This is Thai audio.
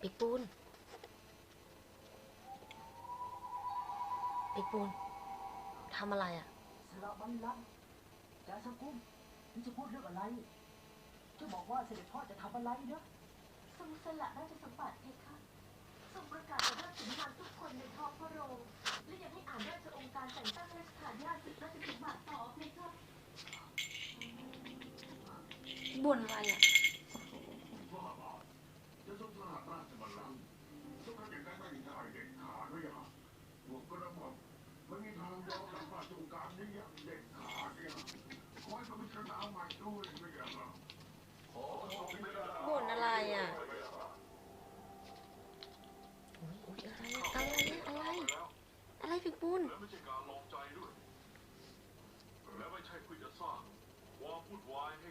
ปีกปูนปีกปูนทำอะไรอะสระบัลลังก์จาสกุมนี่จะพูดเรื่องอะไรจะบอกว่าเสด็จพ่อจะทำอะไรนะทรงสละราชสมบัติเพคะทรงประกาศต่อราชสิงหานทุกคนในท้องพระโรงและยังให้อ่านราชองค์การแต่งตั้งราชทายาทศึกราชสมบัติต่อเพคะ บ่นอะไรอะบ่นอะไม่มีทางยอมรับราชองค์การนี้อย่างเด็ดขาดเนี่ยขอะไม่อย่างนั้นขอทรงไม่ได้บ่นอะไรอะไร อะไรอะไรอะไรปีกปูนและไม่ใช่การลองใจด้วยและไม่ใช่เพื่อจะสร้าง ความวุ่นวายใ